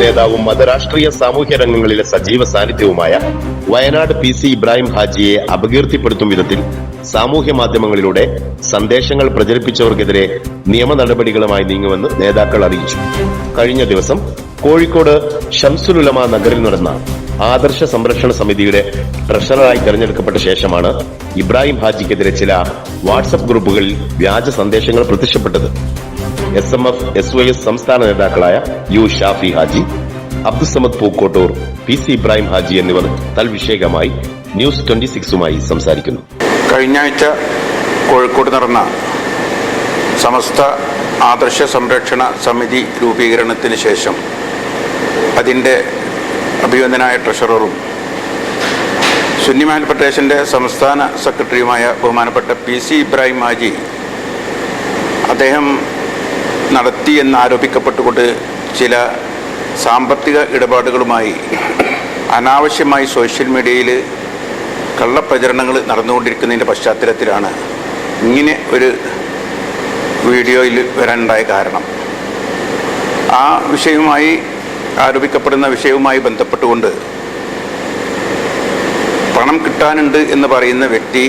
നേതാവും മതരാഷ്ട്രീയ സാമൂഹ്യ രംഗങ്ങളിലെ സജീവ സാന്നിധ്യവുമായ വയനാട് പി സി ഇബ്രാഹിം ഹാജിയെ അപകീർത്തിപ്പെടുത്തും വിധത്തിൽ സാമൂഹ്യ മാധ്യമങ്ങളിലൂടെ സന്ദേശങ്ങൾ പ്രചരിപ്പിച്ചവർക്കെതിരെ നിയമ നടപടികളുമായി നീങ്ങുമെന്ന് നേതാക്കൾ അറിയിച്ചു. കഴിഞ്ഞ ദിവസം കോഴിക്കോട് ഷംസുലുലമ നഗറിൽ നടന്ന ആദർശ സംരക്ഷണ സമിതിയുടെ ട്രഷററായി തെരഞ്ഞെടുക്കപ്പെട്ട ശേഷമാണ് ഇബ്രാഹിം ഹാജിക്കെതിരെ ചില വാട്സപ്പ് ഗ്രൂപ്പുകളിൽ വ്യാജ സന്ദേശങ്ങൾ പ്രത്യക്ഷപ്പെട്ടത്. S M F S Y S സംസ്ഥാന നേതാക്കളായ U Shafi Haji Abdussamad Pookkottur P C Ibrahim Haji എന്നിവർ തൽവിഷയകമായി ന്യൂസ് ട്വന്റി സിക്സുമായി സംസാരിക്കുന്നു. കഴിഞ്ഞ ആഴ്ച കോഴിക്കോട് നടന്ന സമസ്ത ആദർശ സംരക്ഷണ സമിതി രൂപീകരണത്തിന് ശേഷം അതിന്റെ അഭിവന്ദനായ ട്രഷററും സുന്നി ഫെഡറേഷന്റെ സംസ്ഥാന സെക്രട്ടറിയുമായ ബഹുമാനപ്പെട്ട പി സി ഇബ്രാഹിം ഹാജി അദ്ദേഹം നടത്തി എന്നാരോപിക്കപ്പെട്ടുകൊണ്ട് ചില സാമ്പത്തിക ഇടപാടുകളുമായി അനാവശ്യമായി സോഷ്യൽ മീഡിയയിൽ കള്ളപ്രചരണങ്ങൾ നടന്നുകൊണ്ടിരിക്കുന്നതിന്റെ പശ്ചാത്തലത്തിലാണ് ഇങ്ങനെ ഒരു വീഡിയോയിൽ വരാനുണ്ടായ കാരണം. ആ വിഷയവുമായി ആരോപിക്കപ്പെടുന്ന വിഷയവുമായി ബന്ധപ്പെട്ടുകൊണ്ട് പണം കിട്ടാനുണ്ട് എന്ന് പറയുന്ന വ്യക്തി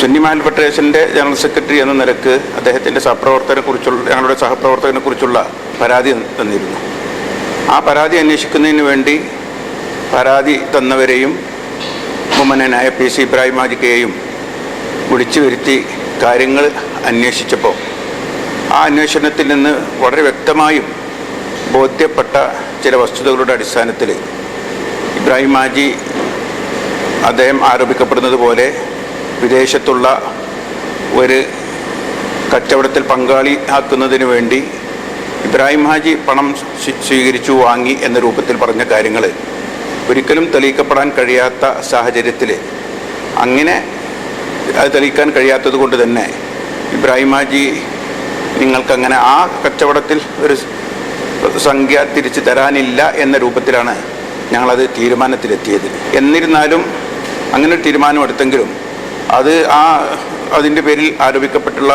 സുന്നിമാൽ ഫെഡറേഷന്റെ ജനറൽ സെക്രട്ടറി എന്ന നിലയ്ക്ക് അദ്ദേഹത്തിന്റെ സഹപ്രവർത്തകനെ കുറിച്ചുള്ള ഞങ്ങളുടെ സഹപ്രവർത്തകനെ കുറിച്ചുള്ള പരാതി തന്നിരുന്നു. ആ പരാതി അന്വേഷിക്കുന്നതിന് വേണ്ടി പരാതി തന്നവരെയും ബഹുമാനനായ പി സി ഇബ്രാഹിം മാജിക്കയെയും വിളിച്ചു വരുത്തി കാര്യങ്ങൾ അന്വേഷിച്ചപ്പോൾ ആ അന്വേഷണത്തിൽ നിന്ന് വളരെ വ്യക്തമായും ബോധ്യപ്പെട്ട ചില വസ്തുതകളുടെ അടിസ്ഥാനത്തിൽ ഇബ്രാഹിം മാജി അദ്ദേഹം ആരോപിക്കപ്പെടുന്നത് പോലെ വിദേശത്തുള്ള ഒരു കച്ചവടത്തിൽ പങ്കാളി ആക്കുന്നതിന് വേണ്ടി ഇബ്രാഹിം ഹാജി പണം സ്വീകരിച്ചു വാങ്ങി എന്ന രൂപത്തിൽ പറഞ്ഞ കാര്യങ്ങൾ ഒരിക്കലും തെളിയിക്കപ്പെടാൻ കഴിയാത്ത സാഹചര്യത്തിൽ അങ്ങനെ അത് തെളിയിക്കാൻ കഴിയാത്തത് കൊണ്ട് തന്നെ ഇബ്രാഹിം ഹാജി നിങ്ങൾക്കങ്ങനെ ആ കച്ചവടത്തിൽ ഒരു സംഖ്യ തിരിച്ചു തരാനില്ല എന്ന രൂപത്തിലാണ് ഞങ്ങളത് തീരുമാനത്തിലെത്തിയത്. എന്നിരുന്നാലും അങ്ങനെ തീരുമാനം തീരുമാനമെടുത്തെങ്കിലും അത് ആ അതിന്റെ പേരിൽ ആരോപിക്കപ്പെട്ടുള്ള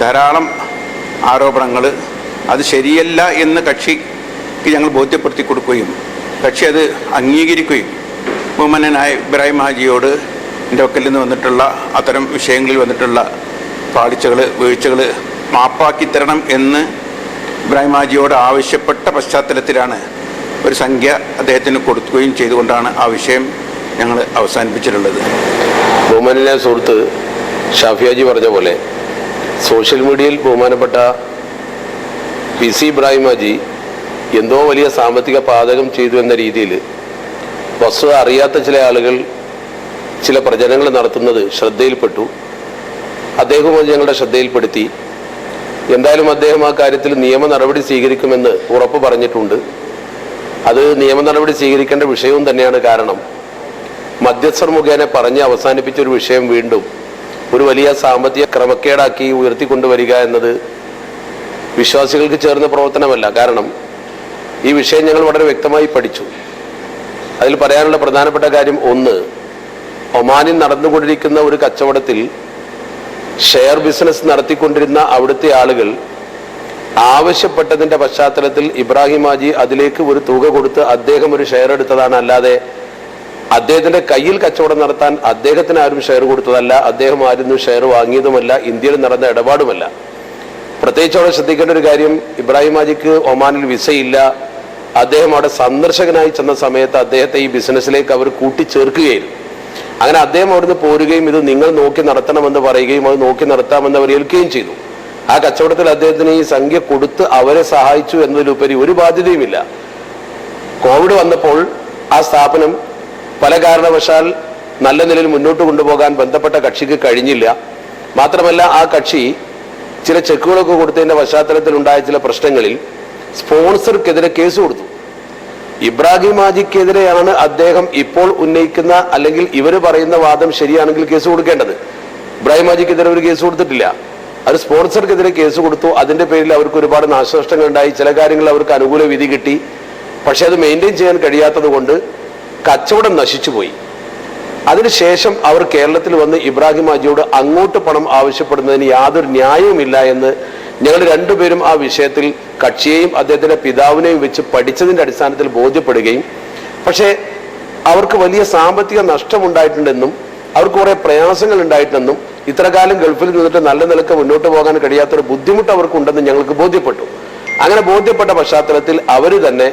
ധാരാളം ആരോപണങ്ങൾ അത് ശരിയല്ല എന്ന് കക്ഷിക്ക് ഞങ്ങൾ ബോധ്യപ്പെടുത്തി കൊടുക്കുകയും കക്ഷി അത് അംഗീകരിക്കുകയും ബഹുമാനനായ ഇബ്രാഹിം ഹാജിയോട് എന്റെ വക്കലിൽ നിന്ന് വന്നിട്ടുള്ള അത്തരം വിഷയങ്ങളിൽ വന്നിട്ടുള്ള പാളിച്ചകൾ വീഴ്ചകൾ മാപ്പാക്കി തരണം എന്ന് ഇബ്രാഹിം ഹാജിയോട് ആവശ്യപ്പെട്ട പശ്ചാത്തലത്തിലാണ് ഒരു സംഖ്യ അദ്ദേഹത്തിന് കൊടുക്കുകയും ചെയ്തുകൊണ്ടാണ് ആ വിഷയം ഞങ്ങൾ അവസാനിപ്പിച്ചിട്ടുള്ളത്. ബഹുമാനായ സുഹൃത്ത് ഷാഫിയാജി പറഞ്ഞ പോലെ സോഷ്യൽ മീഡിയയിൽ ബഹുമാനപ്പെട്ട പി സി ഇബ്രാഹിമാജി എന്തോ വലിയ സാമ്പത്തിക പാതകം ചെയ്തു എന്ന രീതിയിൽ വസ്തുത അറിയാത്ത ചില ആളുകൾ ചില പ്രചരണങ്ങൾ നടത്തുന്നത് ശ്രദ്ധയിൽപ്പെട്ടു. അദ്ദേഹവും അത് ഞങ്ങളുടെ ശ്രദ്ധയിൽപ്പെടുത്തി. എന്തായാലും അദ്ദേഹം ആ കാര്യത്തിൽ നിയമ നടപടി സ്വീകരിക്കുമെന്ന് ഉറപ്പ് പറഞ്ഞിട്ടുണ്ട്. അത് നിയമ നടപടി സ്വീകരിക്കേണ്ട വിഷയവും തന്നെയാണ് കാരണം. മധ്യസ്ഥർ മുഖേന പറഞ്ഞ് അവസാനിപ്പിച്ച ഒരു വിഷയം വീണ്ടും ഒരു വലിയ സാമ്പത്തിക ക്രമക്കേടാക്കി ഉയർത്തിക്കൊണ്ടുവരിക എന്നത് വിശ്വാസികൾക്ക് ചേർന്ന പ്രവർത്തനമല്ല. കാരണം ഈ വിഷയം ഞങ്ങൾ വളരെ വ്യക്തമായി പഠിച്ചു. അതിൽ പറയാനുള്ള പ്രധാനപ്പെട്ട കാര്യം ഒന്ന് ഒമാനിൽ നടന്നുകൊണ്ടിരിക്കുന്ന ഒരു കച്ചവടത്തിൽ ഷെയർ ബിസിനസ് നടത്തിക്കൊണ്ടിരുന്ന അവിടുത്തെ ആളുകൾ ആവശ്യപ്പെട്ടതിന്റെ പശ്ചാത്തലത്തിൽ ഇബ്രാഹിം ഹാജി അതിലേക്ക് ഒരു തുക കൊടുത്ത് അദ്ദേഹം ഒരു ഷെയർ എടുത്തതാണ്. അല്ലാതെ അദ്ദേഹത്തിന്റെ കയ്യിൽ കച്ചവടം നടത്താൻ അദ്ദേഹത്തിന് ആരും ഷെയർ കൊടുത്തതല്ല. അദ്ദേഹം ആരും ഷെയർ വാങ്ങിയതുമല്ല. ഇന്ത്യയിൽ നടന്ന ഇടപാടുമല്ല. പ്രത്യേകിച്ച് അവിടെ ശ്രദ്ധിക്കേണ്ട ഒരു കാര്യം ഇബ്രാഹിം ഹാജിക്ക് ഒമാനിൽ വിസയില്ല അദ്ദേഹം അവിടെ സന്ദർശകനായി ചെന്ന സമയത്ത് അദ്ദേഹത്തെ ഈ ബിസിനസ്സിലേക്ക് അവർ കൂട്ടിച്ചേർക്കുകയായിരുന്നു. അങ്ങനെ അദ്ദേഹം അവിടുന്ന് പോരുകയും ഇത് നിങ്ങൾ നോക്കി നടത്തണമെന്ന് പറയുകയും അത് നോക്കി നടത്താമെന്ന് അവർ ഏൽക്കുകയും ചെയ്തു. ആ കച്ചവടത്തിൽ അദ്ദേഹത്തിന് ഈ സംഖ്യ കൊടുത്ത് അവരെ സഹായിച്ചു എന്നതിലുപരി ഒരു ബാധ്യതയുമില്ല. കോവിഡ് വന്നപ്പോൾ ആ സ്ഥാപനം പല കാരണവശാൽ നല്ല നിലയിൽ മുന്നോട്ട് കൊണ്ടുപോകാൻ ബന്ധപ്പെട്ട കക്ഷിക്ക് കഴിഞ്ഞില്ല. മാത്രമല്ല ആ കക്ഷി ചില ചെക്കുകളൊക്കെ കൊടുത്തതിന്റെ പശ്ചാത്തലത്തിൽ ഉണ്ടായ ചില പ്രശ്നങ്ങളിൽ സ്പോൺസർക്കെതിരെ കേസ് കൊടുത്തു. ഇബ്രാഹിം ഹാജിക്കെതിരെയാണ് അദ്ദേഹം ഇപ്പോൾ ഉന്നയിക്കുന്ന അല്ലെങ്കിൽ ഇവർ പറയുന്ന വാദം ശരിയാണെങ്കിൽ കേസ് കൊടുക്കേണ്ടത്. ഇബ്രാഹിം ഹാജിക്കെതിരെ ഒരു കേസ് കൊടുത്തിട്ടില്ല. അവർ സ്പോൺസർക്കെതിരെ കേസ് കൊടുത്തു. അതിന്റെ പേരിൽ അവർക്ക് ഒരുപാട് നാശനഷ്ടങ്ങൾ ഉണ്ടായി ചില കാര്യങ്ങൾ അവർക്ക് അനുകൂല വിധി കിട്ടി. പക്ഷെ അത് മെയിന്റെയിൻ ചെയ്യാൻ കഴിയാത്തത് കൊണ്ട് കച്ചവടം നശിച്ചുപോയി അതിനുശേഷം അവർ കേരളത്തിൽ വന്ന് ഇബ്രാഹിം ഹാജിയോട് അങ്ങോട്ട് പണം ആവശ്യപ്പെടുന്നതിന് യാതൊരു ന്യായവുമില്ല എന്ന് ഞങ്ങൾ രണ്ടുപേരും ആ വിഷയത്തിൽ കക്ഷിയെയും അദ്ദേഹത്തിന്റെ പിതാവിനെയും വെച്ച് പഠിച്ചതിന്റെ അടിസ്ഥാനത്തിൽ ബോധ്യപ്പെടുകയും പക്ഷേ അവർക്ക് വലിയ സാമ്പത്തിക നഷ്ടമുണ്ടായിട്ടുണ്ടെന്നും അവർക്ക് കുറെ പ്രയാസങ്ങൾ ഉണ്ടായിട്ടുണ്ടെന്നും ഇത്രകാലം ഗൾഫിൽ നിന്നിട്ട് നല്ല നിലയ്ക്ക് മുന്നോട്ട് പോകാൻ കഴിയാത്തൊരു ബുദ്ധിമുട്ട് അവർക്കുണ്ടെന്ന് ഞങ്ങൾക്ക് ബോധ്യപ്പെട്ടു. അങ്ങനെ ബോധ്യപ്പെട്ട പശ്ചാത്തലത്തിൽ അവർ തന്നെ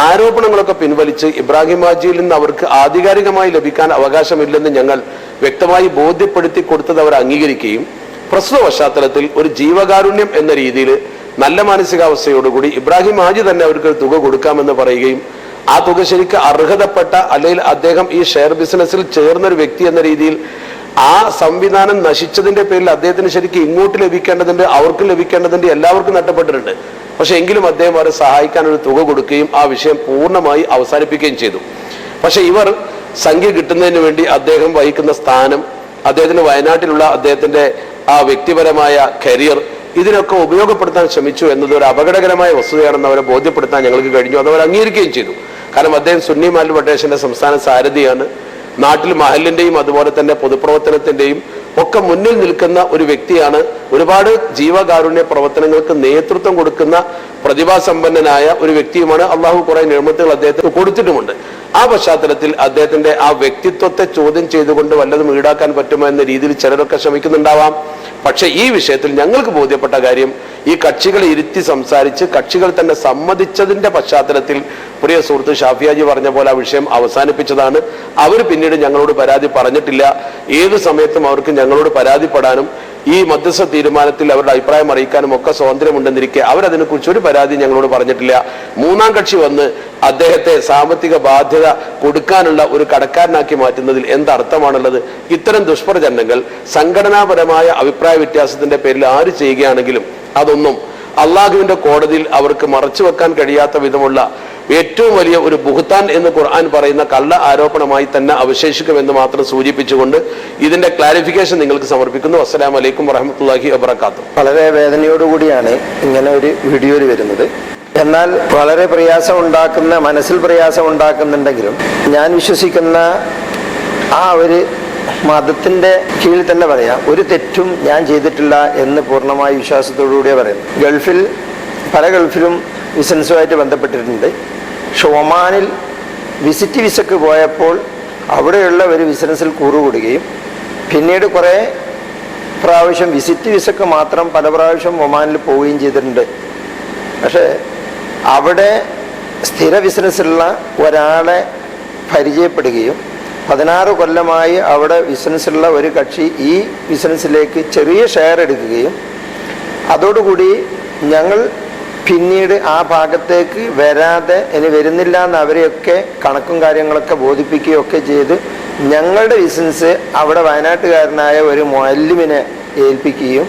ആരോപണങ്ങളൊക്കെ പിൻവലിച്ച് ഇബ്രാഹിം ഹാജിയിൽ നിന്ന് അവർക്ക് ആധികാരികമായി ലഭിക്കാൻ അവകാശമില്ലെന്ന് ഞങ്ങൾ വ്യക്തമായി ബോധ്യപ്പെടുത്തി കൊടുത്തത് അവർ അംഗീകരിക്കുകയും പ്രസ്തുത പശ്ചാത്തലത്തിൽ ഒരു ജീവകാരുണ്യം എന്ന രീതിയിൽ നല്ല മാനസികാവസ്ഥയോടുകൂടി ഇബ്രാഹിം ഹാജി തന്നെ അവർക്ക് ഒരു തുക കൊടുക്കാമെന്ന് പറയുകയും ആ തുക ശരിക്ക് അർഹതപ്പെട്ട അല്ലെങ്കിൽ അദ്ദേഹം ഈ ഷെയർ ബിസിനസ്സിൽ ചേർന്ന ഒരു വ്യക്തി എന്ന രീതിയിൽ ആ സംവിധാനം നശിച്ചതിന്റെ പേരിൽ അദ്ദേഹത്തിന് ശരിക്കും ഇങ്ങോട്ട് ലഭിക്കേണ്ടതുണ്ട് അവർക്ക് ലഭിക്കേണ്ടതുണ്ട് എല്ലാവർക്കും നഷ്ടപ്പെട്ടിട്ടുണ്ട്. പക്ഷെ എങ്കിലും അദ്ദേഹം അവരെ സഹായിക്കാൻ ഒരു തുക കൊടുക്കുകയും ആ വിഷയം പൂർണമായി അവസാനിപ്പിക്കുകയും ചെയ്തു. പക്ഷെ ഇവർ സംഖ്യ കിട്ടുന്നതിന് വേണ്ടി അദ്ദേഹം വഹിക്കുന്ന സ്ഥാനം അദ്ദേഹത്തിന് വയനാട്ടിലുള്ള അദ്ദേഹത്തിന്റെ ആ വ്യക്തിപരമായ കരിയർ ഇതിനൊക്കെ ഉപയോഗപ്പെടുത്താൻ ശ്രമിച്ചു എന്നത് ഒരു അപകടകരമായ വസ്തുതയാണെന്ന് അവരെ ബോധ്യപ്പെടുത്താൻ ഞങ്ങൾക്ക് കഴിഞ്ഞു. അത് അവർ അംഗീകരിക്കുകയും ചെയ്തു. കാരണം അദ്ദേഹം സുന്നി മാലു ഫെഡറേഷന്റെ സംസ്ഥാന സാരഥിയാണ്. നാട്ടിൽ മഹലിന്റെയും അതുപോലെ തന്നെ പൊതുപ്രവർത്തനത്തിന്റെയും ഒക്കെ മുന്നിൽ നിൽക്കുന്ന ഒരു വ്യക്തിയാണ് ഒരുപാട് ജീവകാരുണ്യ പ്രവർത്തനങ്ങൾക്ക് നേതൃത്വം കൊടുക്കുന്ന പ്രതിഭാസമ്പന്നനായ ഒരു വ്യക്തിയുമാണ് അള്ളാഹു കുറെ നിർമ്മത്തുകൾ അദ്ദേഹത്തിന് കൊടുത്തിട്ടുമുണ്ട്. ആ പശ്ചാത്തലത്തിൽ അദ്ദേഹത്തിന്റെ ആ വ്യക്തിത്വത്തെ ചോദ്യം ചെയ്തുകൊണ്ട് വല്ലതും ഈടാക്കാൻ പറ്റുമോ എന്ന രീതിയിൽ ചിലരൊക്കെ ശ്രമിക്കുന്നുണ്ടാവാം. പക്ഷെ ഈ വിഷയത്തിൽ ഞങ്ങൾക്ക് ബോധ്യപ്പെട്ട കാര്യം ഈ കക്ഷികളെ ഇരുത്തി സംസാരിച്ച് കക്ഷികൾ തന്നെ സമ്മതിച്ചതിന്റെ പശ്ചാത്തലത്തിൽ പ്രിയ സുഹൃത്ത് ഷാഫിയാജി പറഞ്ഞ പോലെ ആ വിഷയം അവസാനിപ്പിച്ചതാണ്. അവർ പിന്നീട് ഞങ്ങളോട് പരാതി പറഞ്ഞിട്ടില്ല. ഏത് സമയത്തും അവർക്ക് ഞങ്ങളോട് പരാതിപ്പെടാനും ഈ മധ്യസ്ഥ തീരുമാനത്തിൽ അവരുടെ അഭിപ്രായം അറിയിക്കാനും ഒക്കെ സ്വാതന്ത്ര്യമുണ്ടെന്നിരിക്കെ അവരതിനെക്കുറിച്ച് ഒരു പരാതി ഞങ്ങളോട് പറഞ്ഞിട്ടില്ല. മൂന്നാം കക്ഷി വന്ന് അദ്ദേഹത്തെ സാമ്പത്തിക ബാധ്യത കൊടുക്കാനുള്ള ഒരു കടക്കാരനാക്കി മാറ്റുന്നതിൽ എന്തർത്ഥമാണുള്ളത്? ഇത്തരം ദുഷ്പ്രചരണങ്ങൾ സംഘടനാപരമായ അഭിപ്രായ വ്യത്യാസത്തിന്റെ പേരിൽ ആര് ചെയ്യുകയാണെങ്കിലും അതൊന്നും അള്ളാഹുവിന്റെ കോടതിയിൽ അവർക്ക് മറച്ചു വെക്കാൻ കഴിയാത്ത വിധമുള്ള ഏറ്റവും വലിയ ഒരു ബുഹത്താൻ എന്ന് ഖുർആൻ പറയുന്ന കള്ള ആരോപണമായി തന്നെ അവശേഷിക്കുമെന്ന് മാത്രം സൂചിപ്പിച്ചുകൊണ്ട് ഇതിന്റെ ക്ലാരിഫിക്കേഷൻ നിങ്ങൾക്ക് സമർപ്പിക്കുന്നു. അസ്സലാം വലൈക്കും വറഹമത്തല്ലാഹി വബർക്കാത്തു വളരെ വേദനയോടുകൂടിയാണ് ഇങ്ങനെ ഒരു വീഡിയോ വരുന്നത്. എന്നാൽ വളരെ പ്രയാസം ഉണ്ടാക്കുന്ന മനസ്സിൽ പ്രയാസം ഉണ്ടാക്കുന്നുണ്ടെങ്കിലും ഞാൻ വിശ്വസിക്കുന്ന ആ ഒരു മതത്തിന്റെ കീഴിൽ തന്നെ പറയാം ഒരു തെറ്റും ഞാൻ ചെയ്തിട്ടില്ല എന്ന് പൂർണമായ വിശ്വാസത്തോടുകൂടിയേ പറയുന്നു ഗൾഫിൽ പല ഗൾഫിലും ബിസിനസ്സുമായിട്ട് ബന്ധപ്പെട്ടിട്ടുണ്ട്. ഷോമാനിൽ വിസിറ്റ് വിസക്ക് പോയപ്പോൾ അവിടെയുള്ള ഒരു ബിസിനസ്സിൽ കൂറുകൂടുകയും പിന്നീട് കുറേ പ്രാവശ്യം വിസിറ്റ് വിസക്ക് മാത്രം പല പ്രാവശ്യം ഒമാനിൽ പോവുകയും ചെയ്തിട്ടുണ്ട്. പക്ഷേ അവിടെ സ്ഥിര ബിസിനസ്സുള്ള ഒരാളെ പരിചയപ്പെടുകയും പതിനാറ് കൊല്ലമായി അവിടെ ബിസിനസ്സുള്ള ഒരു കക്ഷി ഈ ബിസിനസ്സിലേക്ക് ചെറിയ ഷെയർ എടുക്കുകയും അതോടുകൂടി ഞങ്ങൾ പിന്നീട് ആ ഭാഗത്തേക്ക് വരാതെ ഇനി വരുന്നില്ല എന്ന് അവരെയൊക്കെ കണക്കും കാര്യങ്ങളൊക്കെ ബോധിപ്പിക്കുകയൊക്കെ ചെയ്ത് ഞങ്ങളുടെ ബിസിനസ് അവിടെ വയനാട്ടുകാരനായ ഒരു മൊല്ലിമിനെ ഏൽപ്പിക്കുകയും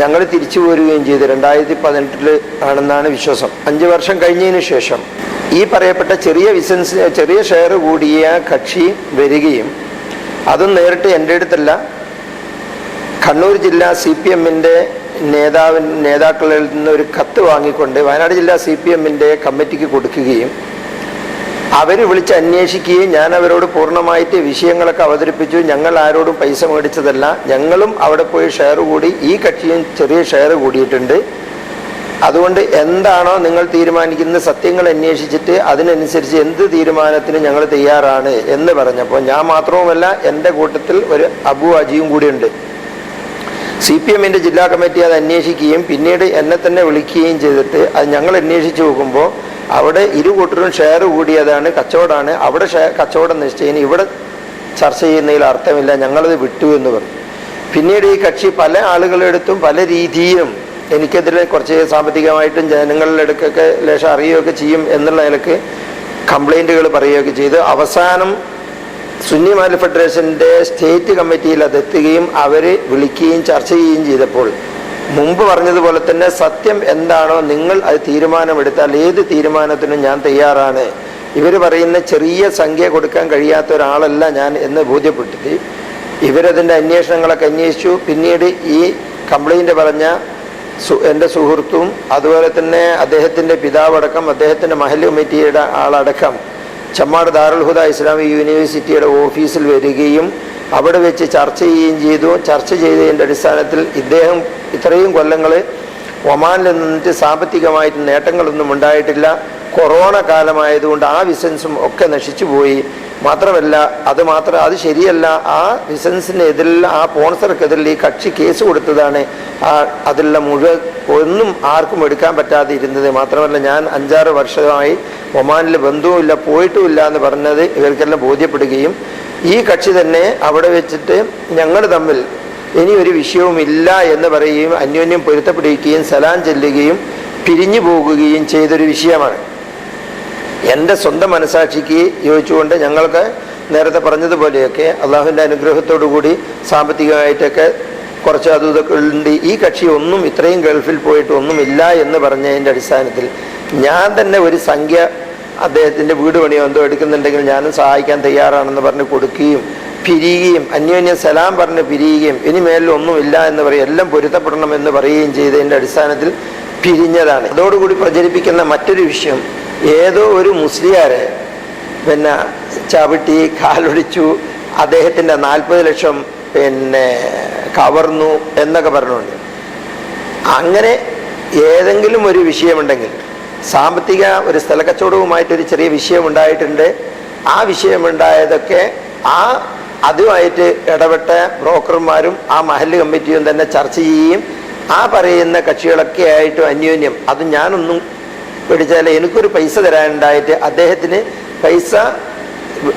ഞങ്ങൾ തിരിച്ചു പോരുകയും ചെയ്തു. രണ്ടായിരത്തി പതിനെട്ടിൽ ആണെന്നാണ് വിശ്വാസം. അഞ്ച് വർഷം കഴിഞ്ഞതിന് ശേഷം ഈ പറയപ്പെട്ട ചെറിയ ബിസിനസ് ചെറിയ ഷെയർ കൂടിയ കക്ഷി വരികയും അതും നേരിട്ട് എന്റെ അടുത്തല്ല. കണ്ണൂർ ജില്ലാ സി പി എമ്മിന്റെ നേതാവിൻ നേതാക്കളിൽ നിന്ന് ഒരു കത്ത് വാങ്ങിക്കൊണ്ട് വയനാട് ജില്ലാ സി പി എമ്മിന്റെ കമ്മിറ്റിക്ക് കൊടുക്കുകയും അവർ വിളിച്ച് അന്വേഷിക്കുകയും ഞാൻ അവരോട് പൂർണമായിട്ട് വിഷയങ്ങളൊക്കെ അവതരിപ്പിച്ചു. ഞങ്ങൾ ആരോടും പൈസ മേടിച്ചതല്ല. ഞങ്ങളും അവിടെ പോയി ഷെയർ കൂടി ഈ കക്ഷിയും ചെറിയ ഷെയർ കൂടിയിട്ടുണ്ട്. അതുകൊണ്ട് എന്താണോ നിങ്ങൾ തീരുമാനിക്കുന്ന സത്യങ്ങൾ അന്വേഷിച്ചിട്ട് അതിനനുസരിച്ച് എന്ത് തീരുമാനത്തിന് ഞങ്ങൾ തയ്യാറാണ് എന്ന് പറഞ്ഞപ്പോൾ ഞാൻ മാത്രവുമല്ല എന്റെ കൂട്ടത്തിൽ ഒരു അബു അജിയും കൂടിയുണ്ട് സി പി എമ്മിന്റെ ജില്ലാ കമ്മിറ്റി അത് അന്വേഷിക്കുകയും പിന്നീട് എന്നെ തന്നെ വിളിക്കുകയും ചെയ്തിട്ട് അത് ഞങ്ങൾ അന്വേഷിച്ച് നോക്കുമ്പോൾ അവിടെ ഇരു കൂട്ടരും ഷെയർ കൂടിയതാണ് കച്ചവടമാണ്. അവിടെ കച്ചവടം നിശ്ചയിന് ഇവിടെ ചർച്ച ചെയ്യുന്നതിൽ അർത്ഥമില്ല ഞങ്ങളത് വിട്ടു എന്ന് പറഞ്ഞു. പിന്നീട് ഈ കക്ഷി പല ആളുകളെടുത്തും പല രീതിയിലും എനിക്കെതിരെ കുറച്ച് സാമ്പത്തികമായിട്ടും ജനങ്ങളുടെ അടുക്കൊക്കെ ലേശം അറിയുകയൊക്കെ ചെയ്യും എന്നുള്ള നിലയ്ക്ക് കംപ്ലൈന്റുകൾ പറയുകയൊക്കെ ചെയ്ത് അവസാനം സുന്നി മാലി ഫെഡറേഷന്റെ സ്റ്റേറ്റ് കമ്മിറ്റിയിൽ അതെത്തുകയും അവർ വിളിക്കുകയും ചർച്ച ചെയ്യുകയും ചെയ്തപ്പോൾ മുമ്പ് പറഞ്ഞതുപോലെ തന്നെ സത്യം എന്താണോ നിങ്ങൾ അത് തീരുമാനമെടുത്താൽ ഏത് തീരുമാനത്തിനും ഞാൻ തയ്യാറാണ്. ഇവർ പറയുന്ന ചെറിയ സംഖ്യ കൊടുക്കാൻ കഴിയാത്ത ഒരാളല്ല ഞാൻ എന്ന് ബോധ്യപ്പെട്ടിട്ട് ഇവരതിന്റെ അന്വേഷണങ്ങളൊക്കെ അന്വേഷിച്ചു. പിന്നീട് ഈ കംപ്ലൈന്റ് പറഞ്ഞ എന്റെ സുഹൃത്തും അതുപോലെ തന്നെ അദ്ദേഹത്തിന്റെ പിതാവടക്കം അദ്ദേഹത്തിന്റെ മഹൽ കമ്മിറ്റിയുടെ ആളടക്കം ചമ്മാട് ദാറുൽ ഹുദ ഇസ്ലാമിക് യൂണിവേഴ്സിറ്റിയുടെ ഓഫീസിൽ വരികയും അവിടെ വെച്ച് ചർച്ച ചെയ്യുകയും ചെയ്തു. ചർച്ച ചെയ്തതിന്റെ അടിസ്ഥാനത്തിൽ ഇദ്ദേഹം ഇത്രയും കൊല്ലങ്ങൾ ഒമാനിൽ നിന്നിട്ട് സാമ്പത്തികമായിട്ട് നേട്ടങ്ങളൊന്നും ഉണ്ടായിട്ടില്ല. കൊറോണ കാലമായതുകൊണ്ട് ആ ബിസിനസ്സും ഒക്കെ നശിച്ചു പോയി. മാത്രമല്ല അത് മാത്രം അത് ശരിയല്ല. ആ ബിസിനസ്സിനെതിരിൽ ആ സ്പോൺസർക്കെതിരിൽ ഈ കക്ഷി കേസ് കൊടുത്തതാണ് ആ അതിലുള്ള മുഴുവൻ ഒന്നും ആർക്കും എടുക്കാൻ പറ്റാതെ ഇരുന്നത് മാത്രമല്ല ഞാൻ അഞ്ചാറ് വർഷമായി ഒമാനിൽ ബന്ധവുമില്ല പോയിട്ടുമില്ല എന്ന് പറഞ്ഞത് ഇവർക്കെല്ലാം ബോധ്യപ്പെടുകയും ഈ കക്ഷി തന്നെ അവിടെ വെച്ചിട്ട് ഞങ്ങൾ തമ്മിൽ ഇനി ഒരു വിഷയവുമില്ല എന്ന് പറയുകയും അന്യോന്യം പൊരുത്തപ്പെടുകയും സലാം ചെല്ലുകയും പിരിഞ്ഞു പോകുകയും ചെയ്തൊരു വിഷയമാണ്. എന്റെ സ്വന്തം മനസാക്ഷിക്ക് യോജിച്ചുകൊണ്ട് ഞങ്ങൾക്ക് നേരത്തെ പറഞ്ഞതുപോലെയൊക്കെ അള്ളാഹുവിന്റെ അനുഗ്രഹത്തോടു കൂടി സാമ്പത്തികമായിട്ടൊക്കെ കുറച്ച് അതും ഇതൊക്കെ ഉണ്ട്. ഈ കക്ഷി ഒന്നും ഇത്രയും ഗൾഫിൽ പോയിട്ട് ഒന്നുമില്ല എന്ന് പറഞ്ഞതിന്റെ അടിസ്ഥാനത്തിൽ ഞാൻ തന്നെ ഒരു സംഖ്യ അദ്ദേഹത്തിന്റെ വീട് പണിയോ എന്തോ എടുക്കുന്നുണ്ടെങ്കിൽ ഞാനും സഹായിക്കാൻ തയ്യാറാണെന്ന് പറഞ്ഞ് കൊടുക്കുകയും പിരിയുകയും അന്യോന്യം സലാം പറഞ്ഞ് പിരിയുകയും ഇനി മേലിൽ ഒന്നുമില്ല എന്ന് പറയും എല്ലാം പൊരുത്തപ്പെടണം എന്ന് പറയുകയും ചെയ്തതിന്റെ അടിസ്ഥാനത്തിൽ പിരിഞ്ഞതാണ്. അതോടുകൂടി പ്രചരിപ്പിക്കുന്ന മറ്റൊരു വിഷയം ഏതോ ഒരു മുസ്ലിയാരെ പിന്നെ ചവിട്ടി കാലൊടിച്ചു അദ്ദേഹത്തിന്റെ നാൽപ്പത് ലക്ഷം പിന്നെ കവർന്നു എന്നൊക്കെ പറഞ്ഞുകൊണ്ട്. അങ്ങനെ ഏതെങ്കിലും ഒരു വിഷയമുണ്ടെങ്കിൽ സാമ്പത്തിക ഒരു സ്ഥലക്കച്ചവടവുമായിട്ടൊരു ചെറിയ വിഷയം ഉണ്ടായിട്ടുണ്ട് ആ വിഷയമുണ്ടായതൊക്കെ ആ അതുമായിട്ട് ഇടപെട്ട ബ്രോക്കർമാരും ആ മഹല്ല് കമ്മിറ്റിയും തന്നെ ചർച്ച ചെയ്യുകയും ആ പറയുന്ന കക്ഷികളൊക്കെ ആയിട്ട് അന്യോന്യം അത് ഞാനൊന്നും പിടിച്ചാൽ എനിക്കൊരു പൈസ തരാനുണ്ടായിട്ട് അദ്ദേഹത്തിന് പൈസ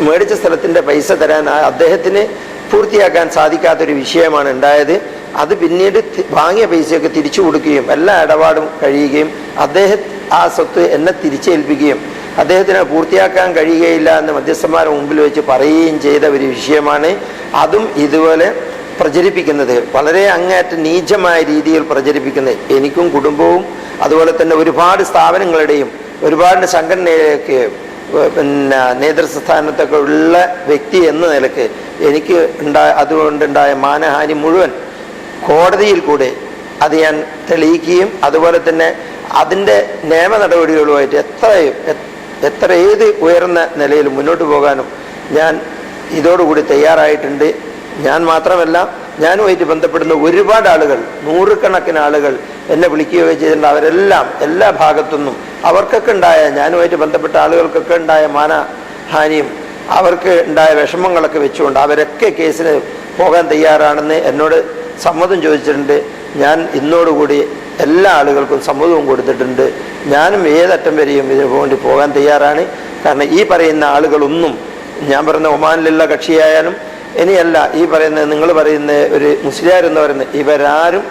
മേടിച്ച സ്ഥലത്തിന്റെ പൈസ തരാൻ അദ്ദേഹത്തിന് പൂർത്തിയാക്കാൻ സാധിക്കാത്തൊരു വിഷയമാണ് ഉണ്ടായത്. അത് പിന്നീട് വാങ്ങിയ പൈസയൊക്കെ തിരിച്ചു കൊടുക്കുകയും എല്ലാ ഇടപാടും കഴിയുകയും അദ്ദേഹം ആ സ്വത്ത് എന്നെ തിരിച്ചേൽപ്പിക്കുകയും അദ്ദേഹത്തിന് പൂർത്തിയാക്കാൻ കഴിയുകയില്ല എന്ന് മധ്യസ്ഥന്മാരുടെ മുമ്പിൽ വെച്ച് പറയുകയും ചെയ്ത ഒരു വിഷയമാണ് അതും ഇതുപോലെ പ്രചരിപ്പിക്കുന്നത്. വളരെ അങ്ങേറ്റ നീചമായ രീതിയിൽ പ്രചരിപ്പിക്കുന്നത് എനിക്കും കുടുംബവും അതുപോലെ തന്നെ ഒരുപാട് സ്ഥാപനങ്ങളുടെയും ഒരുപാട് സംഘടനയിലേക്ക് പിന്നെ നേതൃസ്ഥാനത്തൊക്കെ ഉള്ള വ്യക്തി എന്ന നിലയ്ക്ക് എനിക്ക് ഉണ്ടായ അതുകൊണ്ടുണ്ടായ മാനഹാനി മുഴുവൻ കോടതിയിൽ കൂടെ അത് ഞാൻ തെളിയിക്കുകയും അതുപോലെ തന്നെ അതിന്റെ നിയമ നടപടികളുമായിട്ട് എത്രയും എത്ര ഏത് ഉയർന്ന നിലയിൽ മുന്നോട്ട് പോകാനും ഞാൻ ഇതോടുകൂടി തയ്യാറായിട്ടുണ്ട്. ഞാൻ മാത്രമല്ല ഞാനുമായിട്ട് ബന്ധപ്പെടുന്ന ഒരുപാട് ആളുകൾ നൂറുകണക്കിന് ആളുകൾ എന്നെ വിളിക്കുകയോ ചെയ്തിട്ടുണ്ട്. അവരെല്ലാം എല്ലാ ഭാഗത്തുനിന്നും അവർക്കൊക്കെ ഉണ്ടായ ഞാനുമായിട്ട് ബന്ധപ്പെട്ട ആളുകൾക്കൊക്കെ ഉണ്ടായ മാനഹാനിയും അവർക്ക് ഉണ്ടായ വിഷമങ്ങളൊക്കെ വെച്ചുകൊണ്ട് അവരൊക്കെ കേസിന് പോകാൻ തയ്യാറാണെന്ന് എന്നോട് സമ്മതം ചോദിച്ചിട്ടുണ്ട്. ഞാൻ ഇന്നോടുകൂടി എല്ലാ ആളുകൾക്കും സമ്മതവും കൊടുത്തിട്ടുണ്ട്. ഞാനും ഏതറ്റം വരെയും ഇതിനു വേണ്ടി പോകാൻ തയ്യാറാണ്. കാരണം ഈ പറയുന്ന ആളുകളൊന്നും ഞാൻ പറയുന്ന ഒമാനിലുള്ള കക്ഷിയായാലും ഇനിയല്ല ഈ പറയുന്ന നിങ്ങൾ പറയുന്ന ഒരു മുസ്ലിയാർ എന്ന് പറയുന്ന ഇവരാരും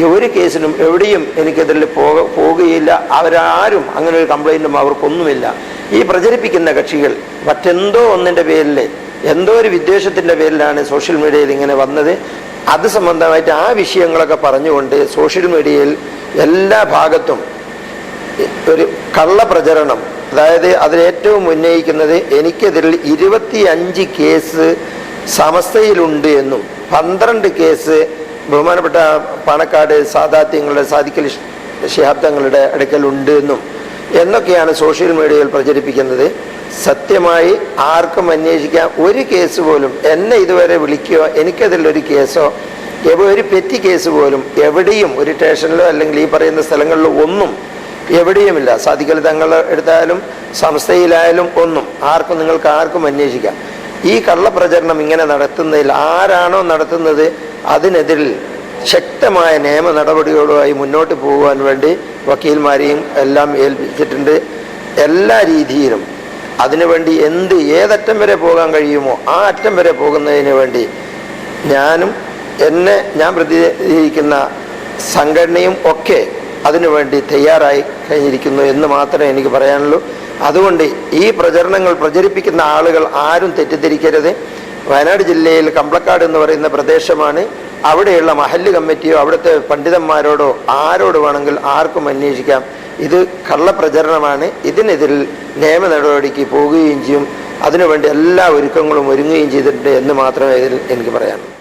ഈ ഒരു കേസിനും എവിടെയും എനിക്കെതിരിൽ പോക പോകുകയില്ല. അവരാരും അങ്ങനെ ഒരു കംപ്ലൈന്റും അവർക്കൊന്നുമില്ല. ഈ പ്രചരിപ്പിക്കുന്ന കക്ഷികൾ മറ്റെന്തോ ഒന്നിന്റെ പേരിൽ എന്തോ ഒരു വിദ്വേഷത്തിന്റെ പേരിലാണ് സോഷ്യൽ മീഡിയയിൽ ഇങ്ങനെ വന്നത്. അത് സംബന്ധമായിട്ട് ആ വിഷയങ്ങളൊക്കെ പറഞ്ഞുകൊണ്ട് സോഷ്യൽ മീഡിയയിൽ എല്ലാ ഭാഗത്തും ഒരു കള്ളപ്രചരണം അതായത് അതിലേറ്റവും ഉന്നയിക്കുന്നത് എനിക്കെതിരിൽ ഇരുപത്തി അഞ്ച് കേസ് സമസ്തയിലുണ്ട് എന്നും പന്ത്രണ്ട് കേസ് ബഹുമാനപ്പെട്ട പാണക്കാട് സാദാത്യങ്ങളുടെ സാധിക്കൽ ശിഹാബ്ദങ്ങളുടെ അടുക്കലുണ്ട് എന്നും എന്നൊക്കെയാണ് സോഷ്യൽ മീഡിയയിൽ പ്രചരിപ്പിക്കുന്നത്. സത്യമായി ആർക്കും അന്വേഷിക്കാൻ ഒരു കേസ് പോലും എന്നെ ഇതുവരെ വിളിക്കുകയോ എനിക്കതിലൊരു കേസോ ഒരു പെറ്റി കേസ് പോലും എവിടെയും ഒരു സ്റ്റേഷനിലോ അല്ലെങ്കിൽ ഈ പറയുന്ന സ്ഥലങ്ങളിലോ ഒന്നും എവിടെയുമില്ല. സാധിക്കൽ തങ്ങൾ എടുത്താലും സംസ്ഥയിലായാലും ഒന്നും ആർക്കും നിങ്ങൾക്ക് ആർക്കും അന്വേഷിക്കാം. ഈ കള്ളപ്രചരണം ഇങ്ങനെ നടത്തുന്നതിൽ ആരാണോ നടത്തുന്നത് അതിനെതിരിൽ ശക്തമായ നിയമ നടപടികളുമായി മുന്നോട്ട് പോകുവാൻ വേണ്ടി വക്കീൽമാരെയും എല്ലാം ഏൽപ്പിച്ചിട്ടുണ്ട്. എല്ലാ രീതിയിലും അതിനുവേണ്ടി എന്ത് ഏതറ്റം വരെ പോകാൻ കഴിയുമോ ആ അറ്റം വരെ പോകുന്നതിന് വേണ്ടി ഞാനും എന്നെ ഞാൻ പ്രതിനിധീകരിക്കുന്ന സംഘടനയും ഒക്കെ അതിനുവേണ്ടി തയ്യാറായി കഴിഞ്ഞിരിക്കുന്നു എന്ന് മാത്രമേ എനിക്ക് പറയാനുള്ളൂ. അതുകൊണ്ട് ഈ പ്രചരണങ്ങൾ പ്രചരിപ്പിക്കുന്ന ആളുകൾ ആരും തെറ്റിദ്ധരിക്കരുത്. വയനാട് ജില്ലയിൽ കമ്പളക്കാട് എന്ന് പറയുന്ന പ്രദേശമാണ്. അവിടെയുള്ള മഹല്ല് കമ്മിറ്റിയോ അവിടുത്തെ പണ്ഡിതന്മാരോടോ ആരോട് വേണമെങ്കിൽ ആർക്കും അന്വേഷിക്കാം. ഇത് കള്ളപ്രചരണമാണ്. ഇതിനെതിരിൽ നിയമ നടപടിക്ക് പോവുകയും ചെയ്യും. അതിനുവേണ്ടി എല്ലാ ഒരുക്കങ്ങളും ഒരുങ്ങുകയും ചെയ്തിട്ടുണ്ട് എന്ന് മാത്രമേ ഇതിൽ എനിക്ക് പറയാനുള്ളൂ.